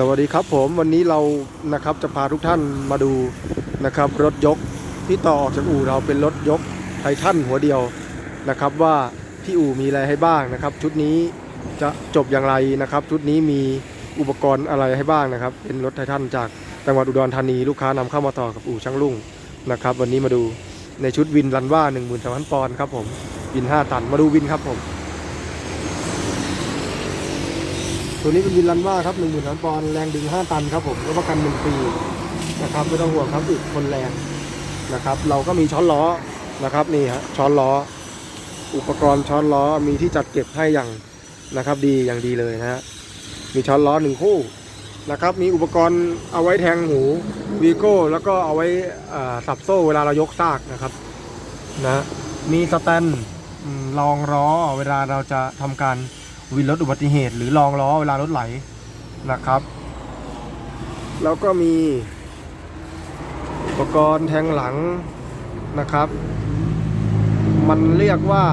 สวัสดีครับผมวันนี้เรานะครับจะพาทุกท่านมาดูนะครับรถยกที่ต่อออกจากอู่เราเป็นรถยกไททันหัวเดียวนะครับ ว่าที่อู่มีอะไรให้บ้างนะครับ ชุดนี้จะจบอย่างไรนะครับ ชุดนี้มีอุปกรณ์อะไรให้บ้างนะครับ เป็นรถไททันจากจังหวัดอุดรธานีลูกค้านำเข้ามาต่อกับอู่ช่างลุงนะครับ วันนี้มาดูในชุดวินรันว่า1 3 0 0 0ปอนด์ครับผมวิน 5 ตันมาดูวินครับผม ตัวนี้เป็นวินรันว่าครับ1 3 0 0 0ปอนด์แรงดึง5ตันครับผมรับประกัน1ปีนะครับไม่ต้องห่วงครับอึดทนแรงนะครับ เราก็มีช้อนล้อนะครับนี่ฮะช้อนล้อ อุปกรณ์ช้อนล้อมีที่จัดเก็บให้อย่างนะครับดีอย่างดีเลยนะฮะมีช้อนล้อหนึ่งคู่นะครับมีอุปกรณ์เอาไว้แทงหูวีโก้แล้วก็เอาไว้สับโซ่เวลาเรายกซากนะครับนะมีสแตนรองล้อเวลาเราจะทำการ วินรถอุบัติเหตุ หรือรองล้อเวลารถไหลนะครับ แล้วก็มีอุปกรณ์แทงหลังนะครับ มันเรียกว่า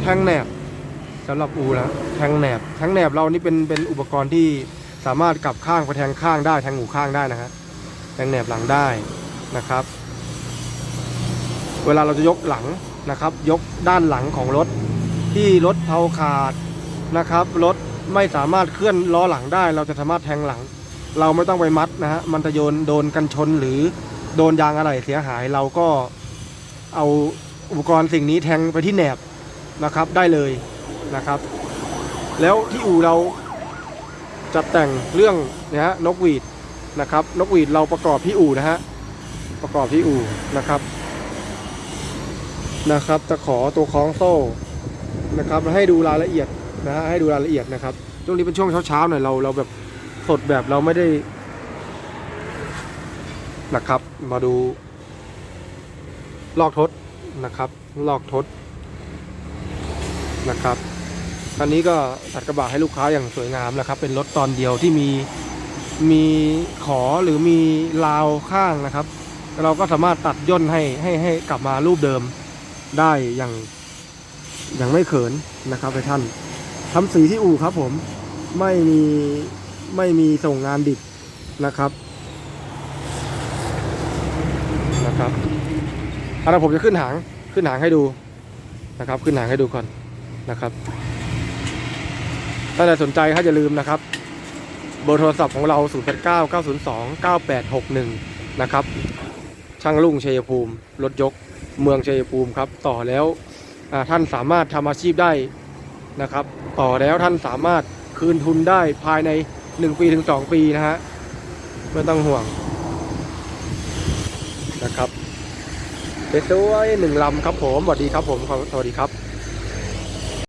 แทงแหนบสำหรับอูนะแทงแหนบแทงแหนบเรานี่เป็นเป็นอุปกรณ์ที่สามารถกลับข้างไปแทงข้างได้แทงหูข้างได้นะฮะแทงแหนบหลังได้นะครับ เวลาเราจะยกหลังนะครับ ยกด้านหลังของรถ ที่รถเผาขาดนะครับรถไม่สามารถเคลื่อนล้อหลังได้ เราจะสามารถแทงหลัง เราไม่ต้องไปมัดนะฮะมันจะโยนโดนกันชนหรือโดนยางอะไรเสียหาย เราก็เอาอุปกรณ์สิ่งนี้แทงไปที่แหนบนะครับได้เลยนะครับ แล้วที่อู่เราจัดแต่งเรื่องนะฮะนกหวีดนะครับ นกหวีดเราประกอบที่อู่นะฮะประกอบที่อู่นะครับนะครับตะขอตัวคล้องโซ่ นะครับให้ดูรายละเอียดนะฮะให้ดูรายละเอียดนะครับช่วงนี้เป็นช่วงเช้าๆหน่อยเราเราแบบสดแบบเราไม่ได้นะครับ มาดู ลอกทดนะครับ ลอกทดนะครับคันนี้ก็ตัดกระบะให้ลูกค้าอย่างสวยงามนะครับ เป็นรถตอนเดียวที่มีมีขอหรือมีราวข้างนะครับ เราก็สามารถตัดย่นให้ให้ให้กลับมารูปเดิมได้อย่าง ยังไม่เขินนะครับไปท่านทำสีที่อู่ครับผมไม่มีไม่มีส่งงานดิบนะครับนะครับเอาละผมจะขึ้นหางขึ้นหางให้ดูนะครับ ขึ้นหางให้ดูก่อนนะครับ ถ้าใครสนใจถ้าอย่าลืมนะครับ เบอร์โทรศัพท์ของเรา 0 8 9 9 0 2 9 8 6 1 นะครับ ช่างลุงชัยภูมิ รถยก เมืองชัยภูมิครับ ต่อแล้ว ท่านสามารถทำอาชีพได้นะครับ ต่อแล้วท่านสามารถคืนทุนได้ภายใน 1 ปีถึง 2 ปีนะฮะไม่ต้องห่วงนะครับเสวยๆหนึ่งลำครับผมสวัสดีครับผมสวัสดีครับ